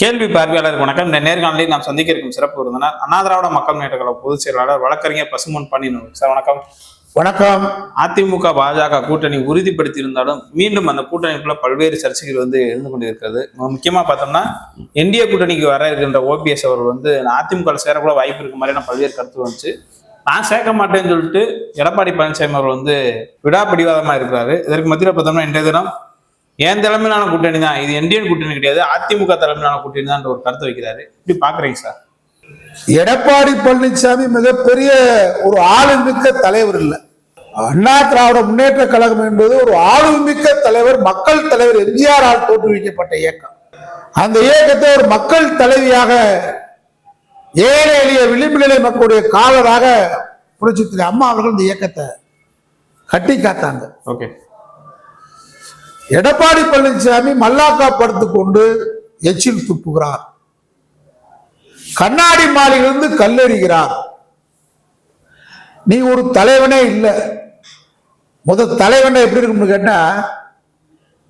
கேள்வி பார்வையாளர் வணக்கம். இந்த நேர்காணலில் நாம் சந்திக்க இருக்கும் சிறப்பு விருந்தினர் அண்ணா திராவிட மக்கள் முன்னேற்ற பொதுச் செயலாளர் வழக்கறிஞர் பசுமன் பாண்டியன் சார் வணக்கம். வணக்கம். அதிமுக பாஜக கூட்டணி உறுதிப்படுத்தியிருந்தாலும் மீண்டும் அந்த கூட்டணிக்குள்ள பல்வேறு சர்ச்சைகள் வந்து இருந்து கொண்டிருக்கிறது. முக்கியமா பார்த்தோம்னா என்டிஏ கூட்டணிக்கு வர இருக்கின்ற ஓபிஎஸ் அவர் வந்து அதிமுக சேரக்கூட வாய்ப்பு இருக்கு மாதிரியான பல்வேறு கருத்து வந்துச்சு. நான் சேர்க்க மாட்டேன்னு சொல்லிட்டு எடப்பாடி பழனிசாமி அவர் வந்து விடாப்பிடிவாதமா இருக்கிறாரு. இதற்கு மத்தியில் பார்த்தோம்னா இன்றைய தினம் என் தலைமையிலான கூட்டணி தான் இது என்டிஎன் கூட்டணி கிடையாது. அதிமுக தலைமையிலான கூட்டணி தான் ஒரு கருத்து வைக்கிறாரு. இப்படி பாக்குறீங்க சார். எடப்பாடி பழனிசாமி மிகப்பெரிய ஒரு ஆளுமிக்க தலைவர் இல்லை. அண்ணா திராவிட முன்னேற்ற கழகம் என்பது ஒரு ஆளுமிக்க தலைவர் மக்கள் தலைவர் எம்ஜிஆரால் தோற்றுவிக்கப்பட்ட இயக்கம். அந்த இயக்கத்தை ஒரு மக்கள் தலைவியாக ஏழை எளிய விளிம்பு நிலை மக்களுடைய காவலராக புரட்சித்திரி அம்மா அவர்கள் இந்த இயக்கத்தை கட்டி காத்தாங்க ஓகே எடப்பாடி பழனிசாமி மல்லாக்கா படுத்துக் கொண்டு எச்சில் துப்புகிறார். கண்ணாடி மாலையிலிருந்து கல்லெறிகிறார் நீ ஒரு தலைவனே இல்லை. முத தலைவனை எப்படி இருக்கும்னு கேட்டா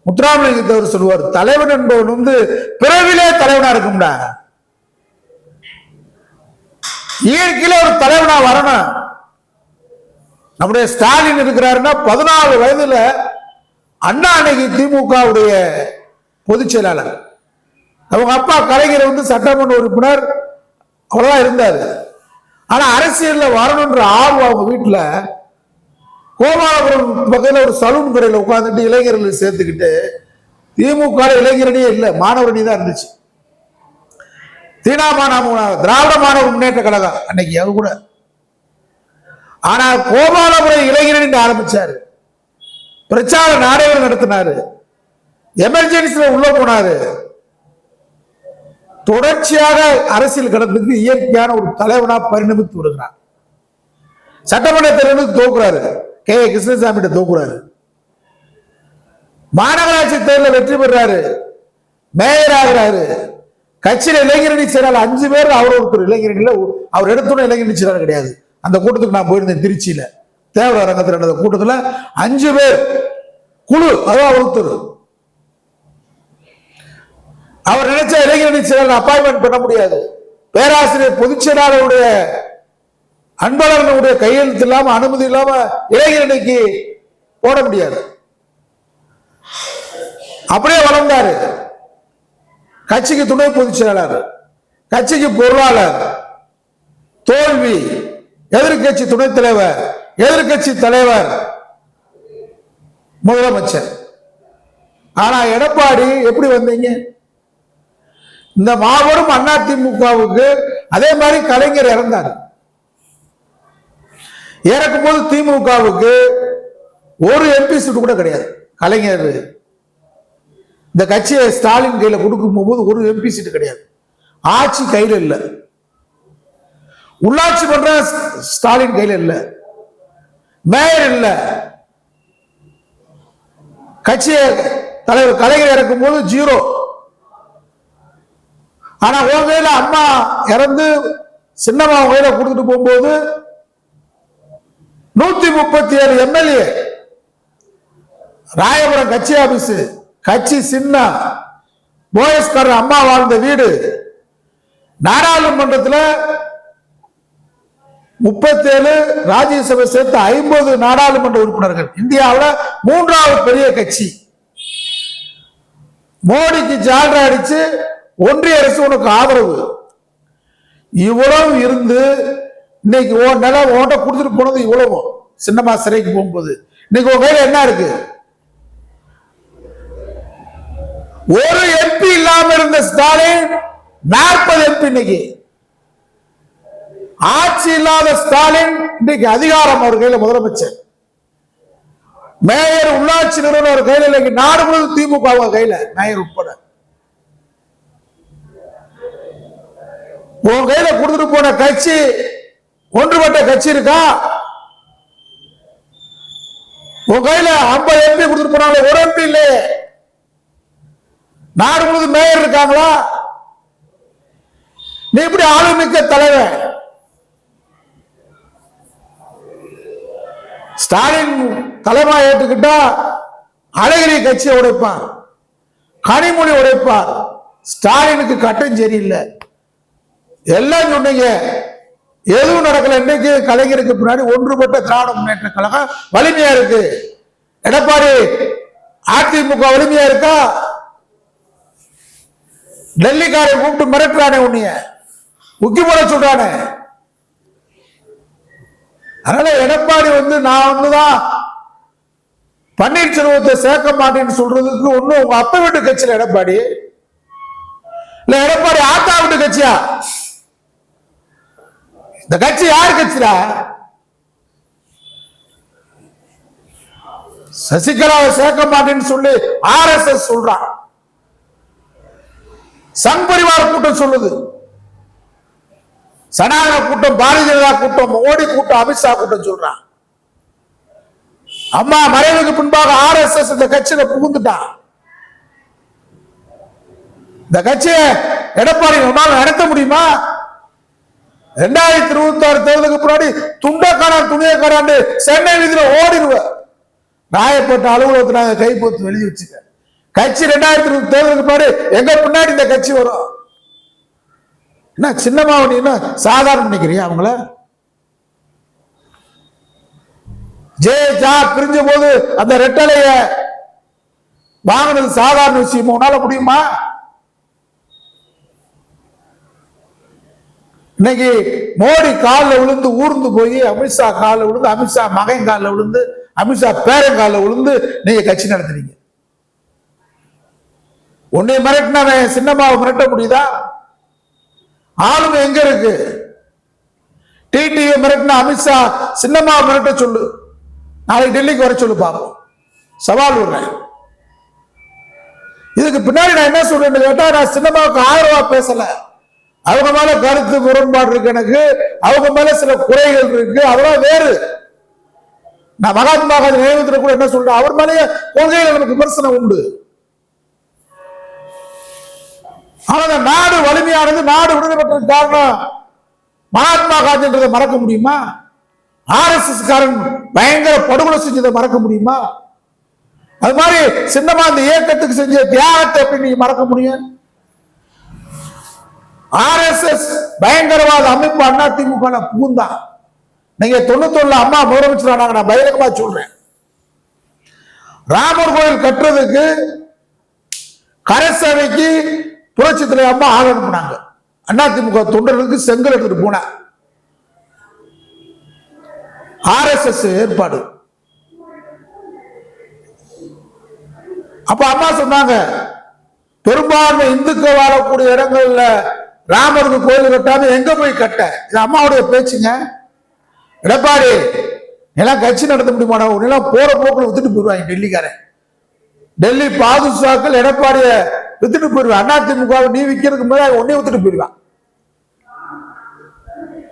முத்துராமலிங்கத்தவர் சொல்லுவார் தலைவன் என்பவன் வந்து பிறவிலே தலைவனா இருக்கும்டா. இயற்கையில ஒரு தலைவனா வரணும். நம்முடைய ஸ்டாலின் இருக்கிறாருன்னா பதினாலு வயதுல அண்ணா அன்னைக்கு திமுகவுடைய பொதுச் செயலாளர். அவங்க அப்பா கலைஞர் வந்து சட்டமன்ற உறுப்பினர். அவ்வளோதான் இருந்தார். ஆனால் அரசியலில் வரணுன்ற ஆர்வம் அவங்க வீட்டில் கோபாலபுரம் பக்கத்தில் ஒரு சலூன் கடையில் உட்காந்துட்டு இளைஞர்கள் சேர்த்துக்கிட்டு திமுக இளைஞரணியே இல்லை மாணவரணி தான் இருந்துச்சு. தீனாமான திராவிட மாணவ முன்னேற்ற கழகம் அன்னைக்கு அது கூட. ஆனால் கோபாலபுரம் இளைஞரணி ஆரம்பிச்சாரு. பிரச்சார நாடகம் நடத்தினாரு. எமர்ஜென்சில உள்ள போனாரு. தொடர்ச்சியாக அரசியல் கடத்துக்கு இயற்கையான ஒரு தலைவனா பரிணமித்து வருகிறார். சட்டமன்ற தேர்தலுக்கு தோக்குறாரு. கே. ஏ. கிருஷ்ணசாமி தோக்குறாரு. மாநகராட்சி தேர்தலில் வெற்றி பெறாரு. மேயர் ஆகிறாரு. கட்சியில் இளைஞரணி செயலாளர் அஞ்சு பேர் அவர் ஒருத்தர் இளைஞரணியில் அவர் எடுத்தோட இளைஞரணி செயலாளர் கிடையாது. அந்த கூட்டத்துக்கு நான் போயிருந்தேன் திருச்சியில. தேவர அரங்கத்தில் நடந்த கூட்டத்துல அஞ்சு பேர் குழு அதான் ஒருத்தர் அவர் நினைச்ச இளைஞரணி செயலர் அப்பாயின்மெண்ட் பண்ண முடியாது. பேராசிரியர் பொதுச்செயலாளருடைய அன்பழகனுடைய கையெழுத்து இல்லாம அனுமதி இல்லாம இளைஞரணிக்கு போட முடியாது. அப்படியே வளர்ந்தாரு. கட்சிக்கு துணை பொதுச் செயலாளர் கட்சிக்கு பொருளாளர் தோல்வி எதிர்க்கட்சி துணைத் தலைவர் எதிர்க்கட்சி தலைவர் முதலமைச்சர். ஆனா எடப்பாடி எப்படி வந்தீங்க? இந்த மாபெரும் அதிமுகவுக்கு அதே மாதிரி கலைஞர் இறந்தார். இறக்கும் போது திமுகவுக்கு ஒரு எம்பி சீட்டு கூட கிடையாது. கலைஞர் இந்த கட்சியை ஸ்டாலின் கையில கொடுக்கும் போது ஒரு எம்பி சீட்டு கிடையாது. ஆட்சி கையில இல்லை. உள்ளாட்சி பண்ற ஸ்டாலின் கையில் இல்லை. மேயர் இல்ல. கட்சியை தலைவர் கலைஞர் இறக்கும் போது ஜீரோ. ஆனா உன் கையில அம்மா இறந்து சின்னம்மா உன் கையில கொடுத்துட்டு போகும்போது நூத்தி முப்பத்தி ஏழு எம்எல்ஏ. ராயபுரம் கட்சி ஆபீஸ் கட்சி சின்ன. போயஸ்காரர் அம்மா வாழ்ந்த வீடு. நாடாளுமன்றத்தில் முப்பத்தேழு ராஜ்யசபை சேர்த்து ஐம்பது நாடாளுமன்ற உறுப்பினர்கள். இந்தியாவில் மூன்றாவது பெரிய கட்சி. மோடிக்கு ஜால்ரா அடிச்சு ஒன்றிய அரசு உனக்கு ஆதரவு. இவ்வளவு இருந்து இன்னைக்கு உன் நிலம் உன்கிட்ட கொடுத்துட்டு போனது இவ்வளவு. சின்னமா சிறைக்கு போகும்போது. இன்னைக்கு உங்க கையில என்ன இருக்கு? ஒரு எம்பி இல்லாம இருந்த ஸ்டாலின் நாற்பது எம்பி இன்னைக்கு. ஆட்சி இல்லாத ஸ்டாலின் இன்னைக்கு அதிகாரம் அவர் கையில முதலமைச்சர். மேயர் உள்ளாட்சி நிறுவனம் அவர் கையில இன்னைக்கு நாடு முழுவதும் திமுக அவங்க கையில மேயர் உட்பட. உன் கையில கொடுத்துட்டு போன கட்சி ஒன்றுபட்ட கட்சி இருக்கா? உன் கையில ஐம்பது எம்பி கொடுத்துட்டு போனாங்க ஒரு எம்பி இல்லையே. நாடு முழுவதும் மேயர் இருக்காங்களா? நீ இப்படி ஆளுமிக்க தலைவர் ஸ்டாலின் தலைமா ஏற்றுக்கிட்டா அழகிரி கட்சியை உடைப்பார். கனிமொழி உடைப்பார். ஸ்டாலினுக்கு கட்டம் சரியில்லை. எல்லாம் சொன்னீங்க. எதுவும் நடக்கல. இன்னைக்கு கலைஞருக்கு பின்னாடி ஒன்றுபட்ட திராவிட முன்னேற்ற கழகம் வலிமையா இருக்கு. எடப்பாடி அதிமுக வலிமையா இருக்கா? டெல்லிக்காரை கூப்பிட்டு மிரட்டுறானே உன்னைய. உக்கி போட சொல்றானே. அதனால எடப்பாடி வந்து நான் ஒண்ணுதான். பன்னீர்செல்வத்தை சேர்க்க மாட்டேன்னு சொல்றதுக்கு ஒன்னும் உங்க அப்பா வீட்டு கட்சியில எடப்பாடி? இல்ல எடப்பாடி ஆத்தா வீட்டு கட்சியா? இந்த கட்சி யார் கட்சிடா? சசிகலாவை சேர்க்க மாட்டேன்னு சொல்லி ஆர் எஸ் எஸ் சொல்றான். சங் பரிவார கூட்டம் சொல்லுது. சனாதன கூட்டம் பாரதிய ஜனதா கூட்டம் மோடி கூட்டம் அமித்ஷா கூட்டம் சொல்றான். அம்மா மறைவுக்கு பின்பாக ஆர் எஸ் எஸ் இந்த கட்சியில புகுந்துட்டான். இந்த கட்சியை எடப்பாடி நம்மால் நடத்த முடியுமா? ரெண்டாயிரத்தி இருபத்தி ஆறு தேர்தலுக்கு முன்னாடி துண்டக்காரன் துணியக்காரன் சென்னை வீதியில ஓடிடுவ ராயப்பட்ட அலுவலகத்தை நாங்க கைப்பொத்து எழுதி வச்சுக்க கட்சி ரெண்டாயிரத்தி இருபது தேர்தலுக்கு முன்னாடி எங்க பின்னாடி இந்த கட்சி வரும்? என்ன சின்னம்மா நீ சாதாரண நினைக்கிறியா அவங்கள? ஜெயஜா பிரிஞ்ச போது அந்த ரெட்டலைய வாங்கினது சாதாரண விஷயம்? உன்னால முடியுமா? இன்னைக்கு மோடி காலில் விழுந்து ஊர்ந்து போய் அமித்ஷா காலில் விழுந்து அமித்ஷா மகன் காலில் விழுந்து அமித்ஷா பேரன் காலில் விழுந்து நீங்க கட்சி நடத்துறீங்க. உன்னை மிரட்டினவன் சின்னம்மாவை மிரட்ட முடியுதா? ஆளுமை எங்க இருக்கு? டிடிஏ மிரட்டின அமித்ஷா சின்னம்மாவை மிரட்ட சொல்லு. நாளைக்கு டெல்லிக்கு வர சொல்லு பாப்போம். சவால் விடுறேன் இதுக்கு பின்னாடி நான் என்ன சொல்றேன்னு கேட்டா நான் சின்னம்மாவுக்கு ஆதரவா பேசல. அவங்க மேல கருத்து முரண்பாடு இருக்கு எனக்கு. அவங்க மேல சில குறைகள் இருக்கு. அதெல்லாம் வேறு. நான் மகாத்மா காந்தி நினைவத்தில் கூட என்ன சொல்றேன்? அவர் மேலேயே கொள்கையில் எனக்கு விமர்சனம் உண்டு. ஆனால் நாடு வலிமையானது நாடு விடுதலை பெற்றது காரணம். மகாத்மா காந்தின்றதை மறக்க முடியுமா? ஆர்எஸ்எஸ் காரன் பயங்கர படுகொலை செஞ்சதை மறக்க முடியுமா? அது மாதிரி சின்னமா இந்த இயக்கத்துக்கு செஞ்ச தியாகத்தை எப்படி நீங்க மறக்க முடியும்? ஆர்எஸ்எஸ் பயங்கரவாத அமைப்பு அண்ணா திமுக புகுந்தான் நீங்க தொண்ணூத்தொன்னுல அம்மா முதலமைச்சர் ஆனாங்க நான் பகிரங்கமா சொல்றேன். ராமர் கோயில் கட்டுறதுக்கு கரசபைக்கு புரட்சி தலைவர் அம்மா ஆள் அனுப்புனாங்க அதிமுக தொண்டர்களுக்கு செங்கல் எடுத்துட்டு போன. ஆர்எஸ்எஸ் ஏற்பாடு. அப்ப அம்மா சொன்னாங்க பெரும்பான்மை இந்துக்கள் வாழக்கூடிய இடங்கள்ல ராமருக்கு கோயில் கட்டாம எங்க போய் கட்ட? இது அம்மாவுடைய பேச்சுங்க. எடப்பாடி எல்லாம் கட்சி நடத்த முடியுமாடா? உன்னெல்லாம் போற போக்குல வித்துட்டு போயிடுவாங்க டெல்லிக்காரன். டெல்லி பாதுஷாக்கள் எடப்பாடிய வித்துட்டு போயிடுவேன். அதிமுக நீ விற்கிறதுக்கு முன்னாடி உடனே வித்துட்டு போயிடுவான்.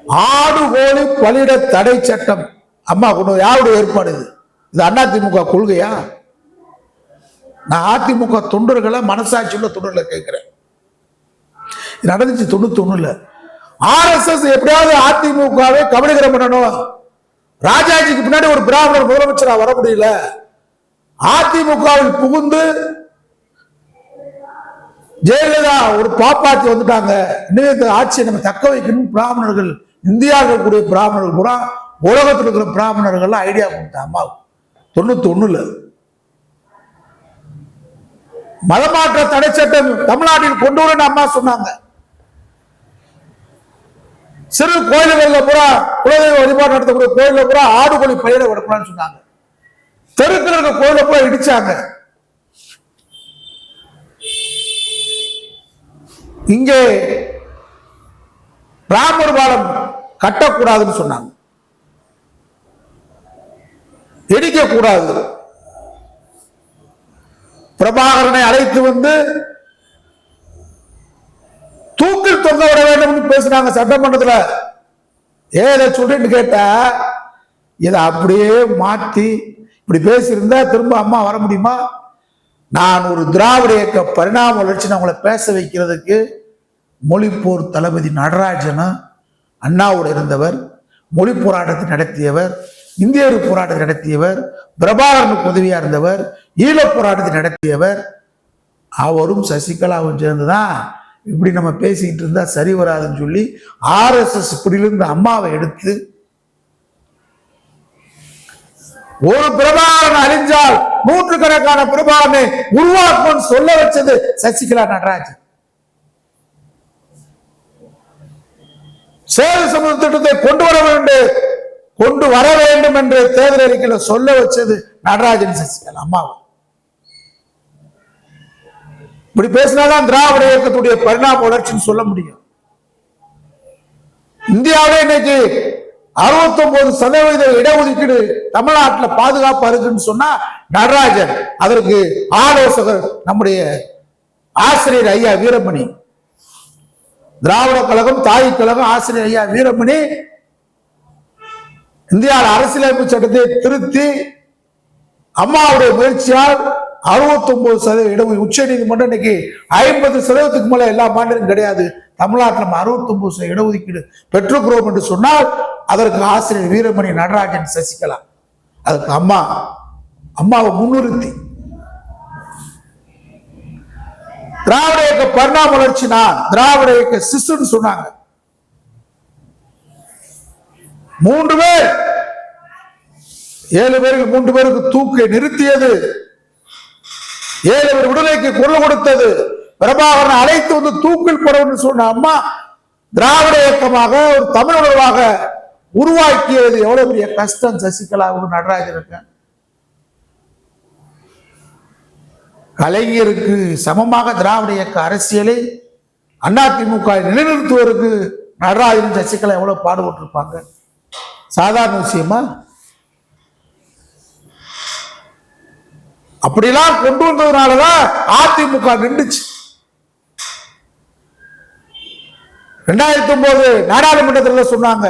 ஆடு கோழி பலியிட தடை சட்டம். அம்மா கொண்டு யாருடைய ஏற்பாடு இது? இது அதிமுக கொள்கையா? நான் அதிமுக தொண்டர்களை மனசாட்சியுள்ள தொண்டர்களை கேட்கிறேன். இது நடந்துச்சு தொண்ணூத்தி ஒண்ணுல ஆர்எஸ்எஸ் எப்படியாவது அதிமுகவை கபலீகரம் பண்ணணும். ராஜாஜிக்கு பின்னாடி ஒரு பிராமணர் முதலமைச்சராக வர முடியல. அதிமுகவில் புகுந்து ஜெயலலிதா ஒரு பாப்பாத்தி வந்துட்டாங்க. இன்னும் ஆட்சியை நம்ம தக்க வைக்கணும். பிராமணர்கள் இந்தியாவில் இருக்கக்கூடிய பிராமணர்கள் பூரா உலகத்தில் இருக்கிற பிராமணர்கள்லாம் ஐடியா கொடுத்தாங்க. அம்மாவுக்கு தொண்ணூத்தி ஒண்ணுல மதமாற்ற தடை சட்டம் தமிழ்நாட்டில் கொண்டு வரணும் அம்மா சொன்னாங்க. சிறு கோயில்கள்ல பூரா குலதெய்வ வழிபாடு நடத்தக்கூடிய கோயில்ல பூரா ஆடு கோழி பயிரை விடக்கூடாதுன்னு சொன்னாங்க. தெருக்கள் இருக்க கோயில பூரா இடிச்சாங்க. இங்கே ராமர் பாலம் கட்டக்கூடாதுன்னு சொன்னாங்க. இடிக்கக்கூடாது. பிரபாகரனை அழைத்து வந்து தூக்கில் தொங்க விட வேண்டும் பேசினாங்க சட்டமன்றத்தில். ஏதை சொல்றேன்னு கேட்டா இதை அப்படியே மாத்தி இப்படி பேசியிருந்தா திரும்ப அம்மா வர முடியுமா? நான் ஒரு திராவிட இயக்க பரிணாம வளர்ச்சி நான் உங்களை பேச வைக்கிறதுக்கு மொழிப்போர் தளபதி நடராஜனும் அண்ணாவோடு இருந்தவர் மொழி போராட்டத்தை நடத்தியவர் இந்தியர் போராட்டத்தை நடத்தியவர் பிரபாகரனுக்கு உதவியாக இருந்தவர் ஈழப் போராட்டத்தை நடத்தியவர். அவரும் சசிகலாவும் சேர்ந்து தான் இப்படி நம்ம பேசிக்கிட்டு இருந்தால் சரி வராதுன்னு சொல்லி ஆர்எஸ்எஸ் இப்படிலிருந்து அம்மாவை எடுத்து ஒரு பிரபாகரன் அழிஞ்சால் நூற்றுக்கணக்கான பிரபாகரனை உருவாக்கும் சொல்ல வச்சது சசிகலா நடராஜன். சேது சமூக திட்டத்தை கொண்டு வர வேண்டும் கொண்டு வர வேண்டும் என்று தேர்தல் அறிக்கையில சொல்ல வச்சது நடராஜன் சசிகலா அம்மாவும் இப்படி பேசினாதான் திராவிட இயக்கத்துடைய பரிணாம வளர்ச்சின்னு சொல்ல முடியும். இந்தியாவிலே இன்னைக்கு 69% சதவீத இடஒதுக்கீடு தமிழ்நாட்டில் பாதுகாப்பு இருக்குன்னு சொன்னா நடராஜன் அதற்கு ஆலோசகர் நம்முடைய ஆசிரியர் ஐயா வீரமணி. திராவிட கழகம் தாய் கழகம் ஆசிரியர் ஐயா வீரமணி இந்தியாவில் அரசியலமைப்பு சட்டத்தை திருத்தி அம்மாவுடைய முயற்சியால் 69% சதவீத இடம் உச்ச நீதிமன்றம் இன்னைக்கு ஐம்பது சதவீதத்துக்கு மேல எல்லா மாநிலங்களும் கிடையாது. தமிழ்நாட்டில் நம்ம 69% இடஒதுக்கீடு பெற்றுக்கிறோம் என்று சொன்னால் அதற்கு ஆசிரியர் வீரமணி நடராஜன் சசிகலா. அதுக்கு அம்மா அம்மாவை முன்னிறுத்தி. திராவிட இயக்க பரிணாம வளர்ச்சி நான் திராவிட இயக்க சிசுன்னு சொன்னாங்க. மூன்று பேர். ஏழு பேருக்கு மூன்று பேருக்கு தூக்கை நிறுத்தியது. ஏழு பேர் விடுதலைக்கு குரல் கொடுத்தது. பிரபாகரன் அழைத்து வந்து தூக்கில் போடணும்னு சொன்ன அம்மா திராவிட இயக்கமாக ஒரு தமிழ் உணர்வாக உருவாக்கியது எவ்வளவு பெரிய கஷ்டம் சசிகலாவுக்கு நடராஜனுக்கு கலைஞருக்கு சமமாக திராவிட இயக்க அரசியலை அதிமுக நிலைநிறுத்துவதற்கு நடராஜன் சசிகலா எவ்வளவு பாடுபட்டிருப்பாங்க? சாதாரண விஷயமா? அப்படிலாம் கொண்டு வந்ததுனாலதான் அதிமுக நின்றுச்சு. ரெண்டாயிரத்தி ஒன்பது நாடாளுமன்றத்தில் சொன்னாங்க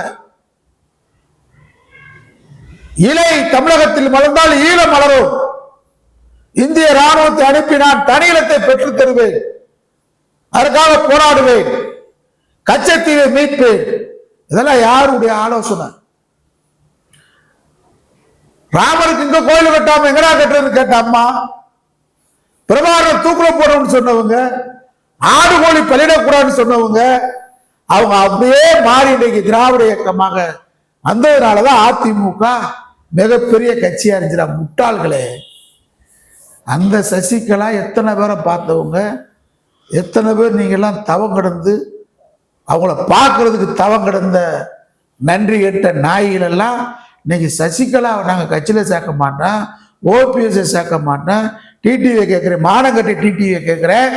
இலை தமிழகத்தில் மலர்ந்தால் ஈழம் மலரும். இந்திய ராணுவத்தை அனுப்பி நான் தனியிலத்தை பெற்றுத் தருவேன். அதற்காக போராடுவேன். கச்சத்தீவை மீட்பேன். இதெல்லாம் யாருடைய ஆலோசனை? ராமருக்கு இங்க கோயில் கட்டாம எங்கடா கட்டுறதுன்னு கேட்ட அம்மா பிரபாகரன் தூக்குல போடணும்னு சொன்னவங்க ஆடு கோழி பலிடக்கூடாதுன்னு சொன்னவங்க அவங்க அப்படியே மாறி இன்றைக்கு திராவிட இயக்கமாக வந்ததுனாலதான் அதிமுக மிகப்பெரிய கட்சியாக இருந்துச்சு முட்டாள்களே. அந்த சசிகலா எத்தனை பேரை பார்த்தவங்க? எத்தனை பேர் நீங்கள்லாம் தவம் கிடந்து அவங்கள பார்க்கறதுக்கு தவம் கிடந்த நன்றி கெட்ட நாய்களெல்லாம் இன்னைக்கு சசிகலாவை நாங்கள் கட்சியில் சேர்க்க மாட்டோம் ஓபிஎஸ்ஸை சேர்க்க மாட்டோம் டிடிவியை கேட்குறேன் மானங்கட்டி டிடிவியை கேட்குறேன்.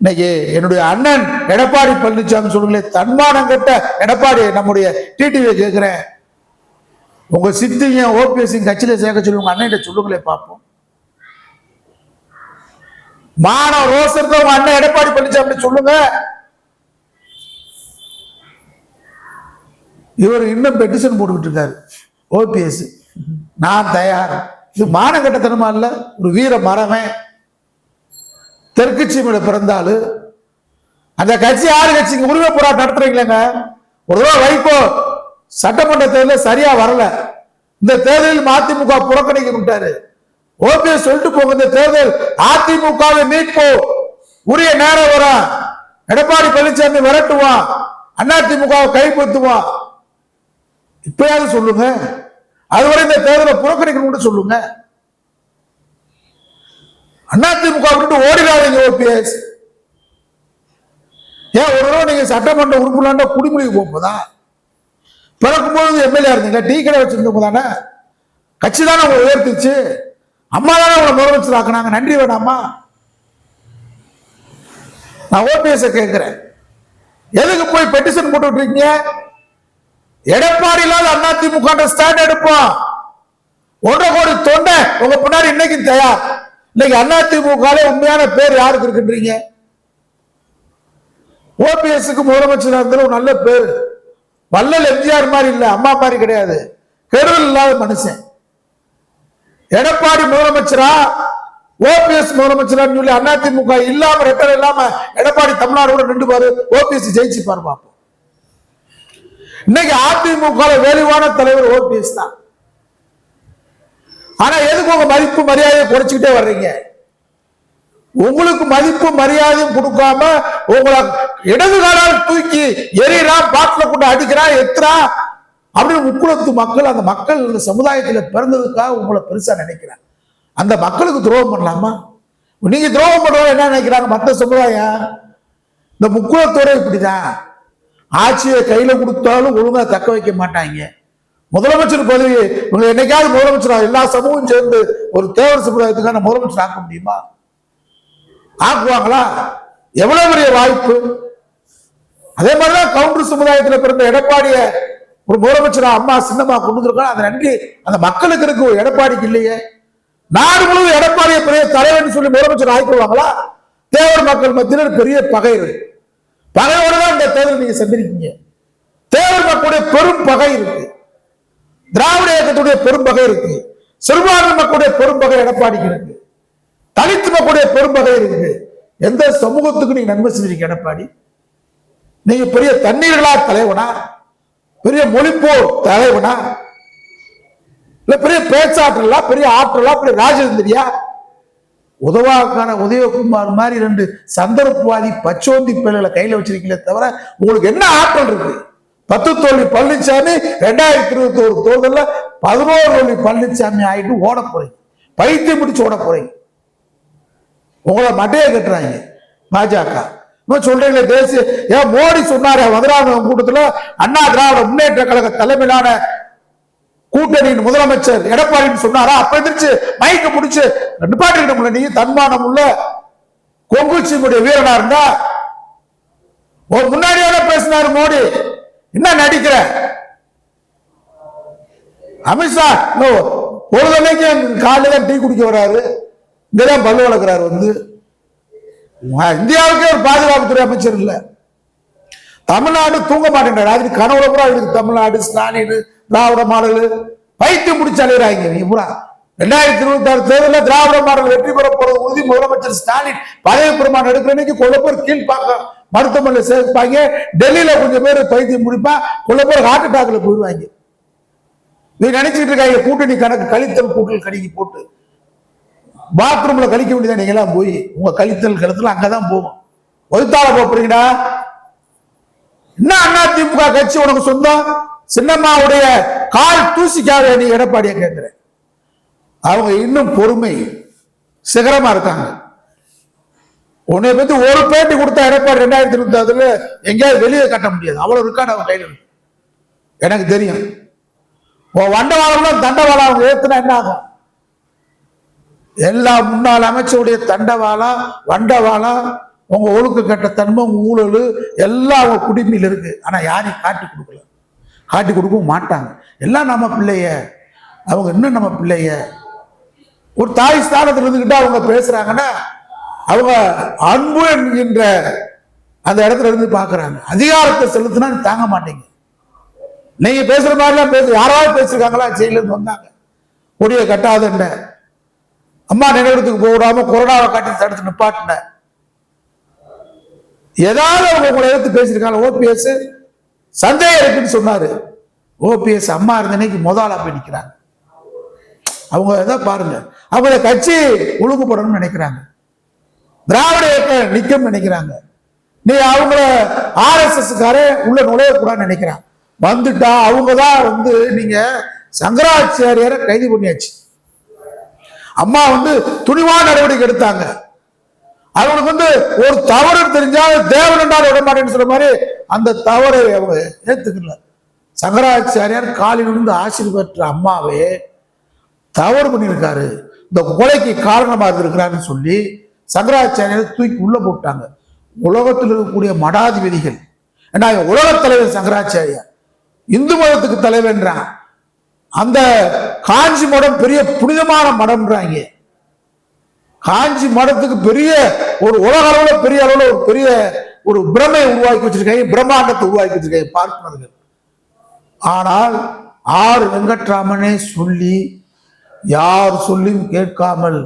இன்னைக்கு என்னுடைய அண்ணன் எடப்பாடி பழனிசாமி சொல்லுங்களே தன்மானம் கட்ட எடப்பாடி நம்முடைய டிடிவியை கேட்குறேன். உங்க சித்திங்க ஓபிஎஸ்சி கட்சியில சேர்க்க சொல்லி உங்க அண்ணன் சொல்லுங்களே பார்ப்போம் மானம் ரோஸ் உங்க அண்ணன் எடப்பாடி பழனிசாமி சொல்லுங்க. இவர் இன்னும் பெட்டிஷன் போட்டுக்கிட்டு இருக்காரு ஓபிஎஸ். நான் தயார். இது மானகட்டத்தனமா இல்ல ஒரு வீர மரவன் தெற்கு சீமையில பிறந்தாலு அந்த கட்சி ஆறு கட்சிக்கு உரிமை போராட்டம் நடத்துறீங்களேங்க. ஒரு ரூபா வைகோ சட்டமன்ற தேர்தல் சரியா வரல. இந்த தேர்தலில் மதிமுக புறக்கணிக்க விட்டாரு. ஓபிஎஸ் சொல்லிட்டு போங்க இந்த தேர்தல் அதிமுகவை மீட்போ. உரிய நேரம் வரும் எடப்பாடி பழனிசாமி விரட்டுவான் அதிமுகவை கைப்பற்றுவான் இப்பயாவது சொல்லுங்க. அதுவரை இந்த தேர்தலை புறக்கணிக்கணும்னு சொல்லுங்க. அதிமுக விட்டு ஓடிடாதீங்க ஓபிஎஸ். ஏன் ஒரு தடவை நீங்க சட்டமன்ற உறுப்பினர் குடிமொழிக்கு போகும்போதான் பிறக்கும்போது எம்எல்ஏ இருந்தீங்க டீ கடை வச்சிருந்தவங்க தானே? கட்சி தானே உங்களை உயர்த்திச்சு. அம்மா தானே உங்களை முதலமைச்சர் ஆக்குனாங்க நன்றி வேணாமா நான் ஓபிஎஸ் கேட்கிறேன் எதுக்கு போய் பெட்டிஷன் போட்டு இருக்கீங்க? எடப்பாடி இல்லாத அதிமுக ஸ்டாண்ட் எடுப்போம் ஒன்றரை கோடி தொண்டை. உங்க பின்னாடி இன்னைக்கு தயார். இன்னைக்கு அதிமுக உண்மையான பேர் யாருக்கு இருக்குன்றீங்க? ஓபிஎஸ்க்கு முதலமைச்சர் இருந்தாலும் ஒரு நல்ல பேர். வள்ளல் எம்ஜிஆர் மாதிரி இல்ல அம்மா மாதிரி கிடையாது. கெடுதல் இல்லாத மனுஷன். எடப்பாடி முதலமைச்சரா? ஓபிஎஸ் முதலமைச்சரா சொல்லி அதிமுக இல்லாம ரெட்டர் இல்லாம எடப்பாடி தமிழ்நாடு நின்று பாரு ஓபிஎஸ் ஜெயிச்சு பாரு பார்ப்போம் இன்னைக்கு அதிமுக வேலுவான தலைவர் ஓபிஎஸ் தான். ஆனா எதுக்கு உங்க மதிப்பு மரியாதையை குறைச்சிக்கிட்டே வர்றீங்க? உங்களுக்கு மதிப்பு மரியாதையும் கொடுக்காம உங்களை இடது காலால் தூக்கி எரியறான் பாட்டில கொண்டு அடிக்கிறான் எத்துறான் அப்படின்னு உக்குளத்து மக்கள் அந்த மக்கள் இந்த சமுதாயத்தில் பிறந்ததுக்காக உங்களை பெருசா நினைக்கிறாங்க. அந்த மக்களுக்கு துரோகம் பண்ணலாமா? நீங்க துரோகம் பண்றவங்க என்ன நினைக்கிறாங்க? மற்ற சமுதாயம். இந்த முக்குளத்தோட இப்படிதான். ஆட்சியை கையில கொடுத்தாலும் ஒழுங்கா தக்க வைக்க மாட்டாங்க. முதலமைச்சர் பதவி உங்களை என்னைக்காவது முதலமைச்சர்? எல்லா சமூகம் சேர்ந்து ஒரு தேவர் சமுதாயத்துக்கான முதலமைச்சர் ஆக்க முடியுமா? ஆக்குவாங்களா? எவ்வளவு பெரிய வாய்ப்பு? அதே மாதிரிதான் கவுண்டர் சமுதாயத்தில் பிறந்த எடப்பாடிய ஒரு முதலமைச்சரா அம்மா சின்னம்மா கொண்டு வந்திருக்காங்க. அந்த நன்றி அந்த மக்களுக்கு இருக்கு ஒரு எடப்பாடிக்கு இல்லையே. நாடு முழுவதும் எடப்பாடியை பெரிய தலைவர்னு சொல்லி முதலமைச்சர் ஆக்கிடுவாங்களா? தேவர் மக்கள் மத்தியில் பெரிய பகை இருக்கு பகையோடு தான் இந்த தேர்தல் நீங்க சந்திருக்கீங்க. தேவர் மக்களுடைய பெரும் பகை இருக்கு. திராவிட இயக்கத்துடைய பெரும் பகை இருக்கு. சிறுபான்மை மக்களுடைய பெரும் பகை எடப்பாடிக்கு இருக்கு. தலித்து மக்களுடைய பெரும் இருக்கு. எந்த சமூகத்துக்கு நீங்க நன்மை செஞ்சிருக்கீங்க எடப்பாடி? நீங்க பெரிய தண்ணீர்களா தலைவனா? பெரிய மொழிப்போர் தலைவனா? இல்ல பெரிய பேச்சாற்றலா பெரிய ஆற்றலா பெரிய ராஜதந்திரியா? உதவாக்கான உதயகுமார் மாதிரி ரெண்டு சந்தர்ப்பவாதி பச்சோந்தி பிள்ளைகளை கையில வச்சிருக்கீங்களே தவிர உங்களுக்கு என்ன ஆற்றல் இருக்கு? பத்து தோல்வி பழனிசாமி ரெண்டாயிரத்தி இருபத்தி ஒரு தேர்தலில் பதினோரு தோல்வி பழனிசாமி ஆகிட்டு ஓட போறீங்க. பைத்தியம் பிடிச்சு ஓட போறீங்க. உங்களை மட்டையை கட்டுறாங்க பாஜக. இன்னும் சொல்றீங்களே தேசிய ஏன் மோடி சொன்னாரு மதுராந்தகம் கூட்டத்தில் அண்ணா திராவிட முன்னேற்ற கழக தலைமையிலான கூட்டணியின் முதலமைச்சர் எடப்பாடின்னு சொன்னாரா? அப்ப எதிர்த்து மைக்க முடிச்சு நிப்பாட்டிக்கிட்ட நீ தன்மானம் உள்ள கொங்குச்சியினுடைய வீரனா இருந்தா ஒரு முன்னாடியோட பேசினாரு மோடி. என்ன நடிக்கிற? அமித்ஷா ஒரு தடவைக்கு காலையில டீ குடிக்க வராரு. இங்கதான் பல்லு வளர்க்குறாரு வந்து. இந்தியாவுக்கே ஒரு பாதுகாப்புத்துறை அமைச்சர் இல்ல. தமிழ்நாடு தூங்க மாட்டேன்றாரு. அதுக்கு கனவுல பூரா இருக்கு தமிழ்நாடு ஸ்டாலின் திராவிட மாடல். பைத்தியம் முடிச்சு அலைகிறாங்க நீ பூரா. ரெண்டாயிரத்தி இருபத்தி ஆறு தேர்தலில் திராவிட மாடல் வெற்றி பெற போறது உறுதி முதலமைச்சர் ஸ்டாலின். பதவி பிரமாணம் எடுக்கிற அன்னைக்கு கொள்ள பேர் மருத்துவமனையில் சேர்ப்பாங்க. டெல்லியில கொஞ்சம் பேர் பைத்தியம் முடிப்பா கொல்லப்பூர் ஹார்ட் அட்டாக்ல போயிடுவாங்க. நீ நினைச்சிட்டு இருக்காங்க கூட்டணி கணக்கு கழித்தல் கூட்டல் கணக்கி போட்டு. பாத்ரூம்ல கழிக்க வேண்டியதா? நீங்க எல்லாம் போய் உங்க கழித்தல் கிடத்துல அங்கதான் போகும் ஒதுத்தால போறீங்கடா என்ன அண்ணா திமுக கட்சி உனக்கு சொந்தம்? சின்னம்மாவுடைய கால் தூசிக்காக நீ எடப்பாடியை கேட்கிற அவங்க இன்னும் பொறுமை சிகரமா இருக்காங்க. உன்னை பத்தி ஒரு பேட்டி கொடுத்தா எடப்பாடி ரெண்டாயிரத்தி இருபத்தி ஆறுல எங்கேயாவது வெளியே கட்ட முடியாது. அவ்வளவு இருக்கான்னு அவங்க கையில். எனக்கு தெரியும். உன் வண்டவாளம் தண்டவாளம் அவங்க ஏத்துனா என்ன ஆகும்? எல்லா முன்னாள் அமைச்சருடைய தண்டவாளா வண்டவாளா உங்க ஒழுக்க கட்ட தன்மை உங்க ஊழல் எல்லாம் அவங்க குடிமையில் இருக்கு. ஆனா யாரையும் காட்டி கொடுக்கல. காட்டி கொடுக்கவும் மாட்டாங்க. எல்லாம் நம்ம பிள்ளைய. அவங்க இன்னும் நம்ம பிள்ளைய. ஒரு தாய் ஸ்தானத்தில் இருந்துக்கிட்டு அவங்க பேசுறாங்கன்னா அவங்க அன்பு என்கின்ற அந்த இடத்துல இருந்து பாக்குறாங்க. அதிகாரத்தை செலுத்தினா தாங்க மாட்டீங்க நீங்க பேசுற மாதிரிலாம் பேச யாராவது பேசிருக்காங்களா? ஜெயிலிருந்து வந்தாங்க. கொடியை கட்டாதண்ட. அம்மா நினைவிடத்துக்கு போக விடாம கொரோனாவை காட்டி தடுத்து நிப்பாட்டின. ஏதாவது அவங்க உங்களை எடுத்து பேசியிருக்காங்க. ஓபிஎஸ் சந்தேகம் இருக்குன்னு சொன்னாரு. ஓபிஎஸ் அம்மா இருந்த இன்னைக்கு முதலா போய் நிற்கிறாங்க அவங்க இதை பாருங்க. அவங்கள கட்சி ஒழுங்குபடணும்னு நினைக்கிறாங்க. திராவிட இயக்கம் நிக்கும் நினைக்கிறாங்க. நீ அவங்கள ஆர்எஸ்எஸ் காரே உள்ள நுழையக்கூடாதுன்னு நினைக்கிறான் வந்துட்டா அவங்க தான் வந்து நீங்க சங்கராச்சாரியாரை கைது பண்ணியாச்சு. அம்மா வந்து துணிவான நடவடிக்கை எடுத்தாங்க. அவங்களுக்கு வந்து ஒரு தவறு தெரிஞ்சா தேவன் என்றால் விட மாட்டேன்னு சொல்ற மாதிரி அந்த தவறை அவங்க ஏத்துக்கல. சங்கராச்சாரியார் காலில் இருந்து ஆசீர்வற்ற அம்மாவே தவறு பண்ணியிருக்காரு. இந்த கொலைக்கு காரணமாக இருக்கிறாருன்னு சொல்லி சங்கராச்சாரியார் தூக்கி உள்ள போட்டாங்க. உலகத்தில் இருக்கக்கூடிய மடாதிபதிகள். ஏன்னா இவன் உலகத் தலைவர் சங்கராச்சாரியார். இந்து மதத்துக்கு தலைவன்றான் அந்த காஞ்சி மடம் பெரிய புனிதமான மடம்ன்றாங்க. காஞ்சி மடத்துக்கு பெரிய ஒரு உலக அளவுல பெரிய அளவுல ஒரு பெரிய ஒரு பிரமை உருவாக்கி வச்சிருக்காங்க பிரம்மாண்டத்தை உருவாக்கி வச்சிருக்காங்க பார்ப்பனர்கள். ஆனால் ஆர் வெங்கட்ராமனே சொல்லி யார் சொல்லியும் கேட்காமல்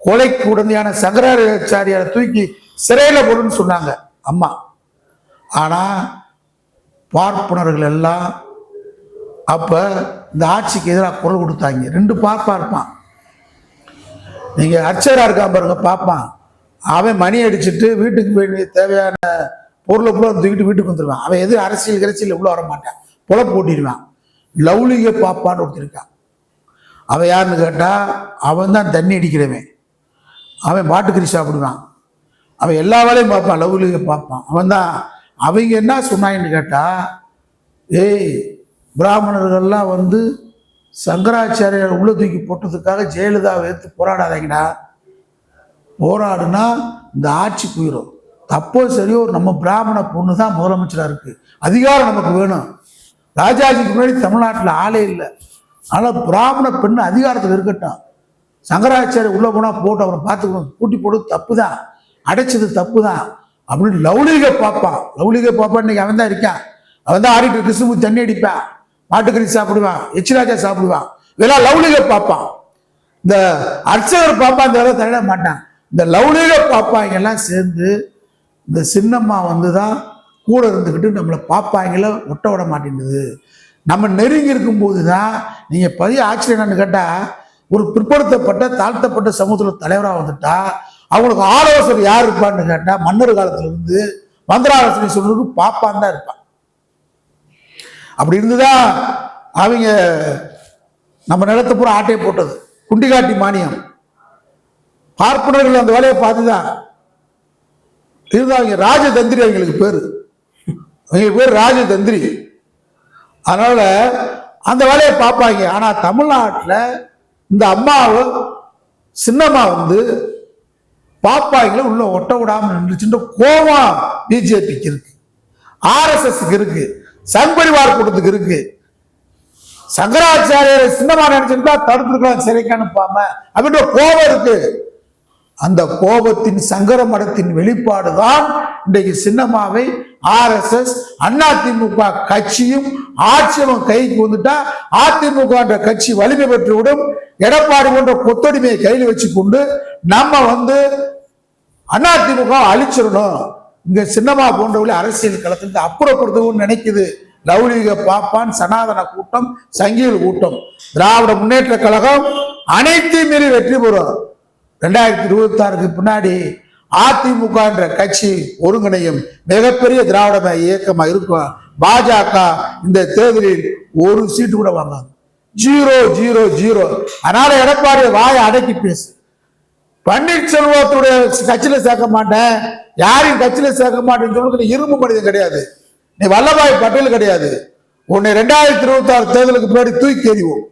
கொலைக்கு உடனடியான சங்கராச்சாரியாரை தூக்கி சிறையில போடுன்னு சொன்னாங்க அம்மா. ஆனா பார்ப்பனர்கள் எல்லாம் அப்ப இந்த ஆட்சிக்கு எதிராக குரல் கொடுத்தாங்க. ரெண்டு பாப்பா இருப்பான். நீங்கள் அர்ச்சராக இருக்கான் பாருங்க பார்ப்பான் அவன் மணி அடிச்சிட்டு வீட்டுக்கு வேண்டிய தேவையான பொருளை கூட தூக்கிட்டு வீட்டுக்கு வந்துடுவான் அவன் எது அரசியல் கரைச்சியில் உள்ள வர மாட்டான் பொழப்பு போட்டிடுவான் லவ்லிக பாப்பான்னு ஒருத்தருக்கான் அவன் யாருன்னு கேட்டால் அவன் தான் தண்ணி அடிக்கிறவன். அவன் மாட்டுக்கறி சாப்பிடுவான். அவன் எல்லா வேலையும் பார்ப்பான் லவ்லிக பார்ப்பான் அவன் தான் அவங்க என்ன சொன்னாங்கன்னு கேட்டால் ஏய் பிராமணர்கள்லாம் வந்து சங்கராச்சாரியார் உள்ள தூக்கி போட்டதுக்காக ஜெயலலிதாவை எடுத்து போராடாதீங்கடா. போராடுனா இந்த ஆட்சி போயிடும் தப்போ சரியோ நம்ம பிராமண பொண்ணு தான் முதலமைச்சராக இருக்குது அதிகாரம் நமக்கு வேணும். ராஜாஜிக்கு முன்னாடி தமிழ்நாட்டில் ஆளே இல்லை. ஆனால் பிராமண பெண் அதிகாரத்தில் இருக்கட்டும். சங்கராச்சாரிய உள்ளே போனால் போட்டு அவனை பார்த்துக்கணும். பூட்டி போடுறது தப்பு தான் அடைச்சது தப்பு தான் அப்படின்னு லௌலிக பார்ப்பான் லௌலிக பார்ப்பான் இன்னைக்கு அவன் தான் இருக்கான். அவன் தான் ஆடிட்டு கிருஷ்ணமூர்த்தி தண்ணி அடிப்பான் மாட்டுக்கறி சாப்பிடுவான் எச்சிராஜா சாப்பிடுவான். இதெல்லாம் லவ்லிக பார்ப்பான் இந்த அர்ச்சகர் பார்ப்பான் இந்த வேலை தள்ள மாட்டான். இந்த லவ்லிக பார்ப்பாங்க எல்லாம் சேர்ந்து இந்த சின்னம்மா வந்து தான் கூட இருந்துக்கிட்டு நம்மளை பாப்பாங்கள ஒட்ட விட மாட்டேங்குது. நம்ம நெருங்கி இருக்கும்போது தான் நீங்கள் பதிய ஆச்சரியம் கேட்டால் ஒரு பிற்படுத்தப்பட்ட தாழ்த்தப்பட்ட சமூகத்தில் தலைவராக வந்துட்டா அவங்களுக்கு ஆலோசனை யார் இருப்பான்னு கேட்டால் மன்னர் காலத்திலிருந்து இருந்து மந்திர ஆலோசனை சொல்றதுக்கு பாப்பான் தான் இருப்பான் அப்படி இருந்துதான் அவங்க நம்ம நிலத்தை பூரா ஆட்டையை போட்டது. குண்டிகாட்டி மானியம். பார்ப்பனர்கள் அந்த வேலையை பார்த்துதான். இருந்தா அவங்க ராஜதந்திரி அவங்களுக்கு பேர். அவங்க பேர் ராஜதந்திரி. அதனால அந்த வேலையை பார்ப்பாங்க. ஆனால் தமிழ்நாட்டில் இந்த அம்மாவை சின்னம்மா வந்து பாப்பாய்களை உள்ள ஒட்ட விடாமல் நின்றுச்சுன்ற கோபம் பிஜேபிக்கு இருக்கு. ஆர்எஸ்எஸ்க்கு இருக்குது சங்கரிவார் கூட்டத்துக்கு இருக்கு. சங்கராச்சாரியரை சின்னமா நினைச்சிருந்தா தடுத்துருக்கலாம் சிறைக்கு அனுப்பாம. அப்படின்ற கோபம் இருக்கு. அந்த கோபத்தின் சங்கர மடத்தின் வெளிப்பாடு தான் இன்றைக்கு சின்னமாவை ஆர்எஸ்எஸ் அதிமுக கட்சியும் ஆட்சியமும் கைக்கு வந்துட்டா அதிமுக என்ற கட்சி வலிமை பெற்றுவிடும். எடப்பாடி போன்ற கொத்தடிமையை கையில் வச்சு கொண்டு நம்ம வந்து அதிமுக அழிச்சிடணும். இங்க சின்னமா போன்றவர்களை அரசியல் களத்திலிருந்து அப்புறப்படுத்தவும் நினைக்குது. லௌலிக பாப்பான் சனாதன கூட்டம் சங்கிகள் கூட்டம். திராவிட முன்னேற்ற கழகம் அனைத்தையும் மீறி வெற்றி பெறும். ரெண்டாயிரத்தி இருபத்தி ஆறுக்கு பின்னாடி அதிமுக என்ற கட்சி ஒருங்கிணையும் மிகப்பெரிய திராவிட இயக்கமா இருக்கும். பாஜக இந்த தேர்தலில் ஒரு சீட்டு கூட வாங்காது. Zero zero zero. அதனால எடப்பாடி வாயை அடக்கி பேசு. பன்னீர்செல்வத்துடைய கட்சியில சேர்க்க மாட்டேன். யாரையும் கட்சியில சேர்க்க மாட்டேன்னு சொல்றது நீ இரும்பு மனிதன் கிடையாது. நீ வல்லபாய் பட்டேல் கிடையாது. உன்னை ரெண்டாயிரத்தி இருபத்தி ஆறு தேர்தலுக்கு முன்னாடி தூக்கி எறிவோம்.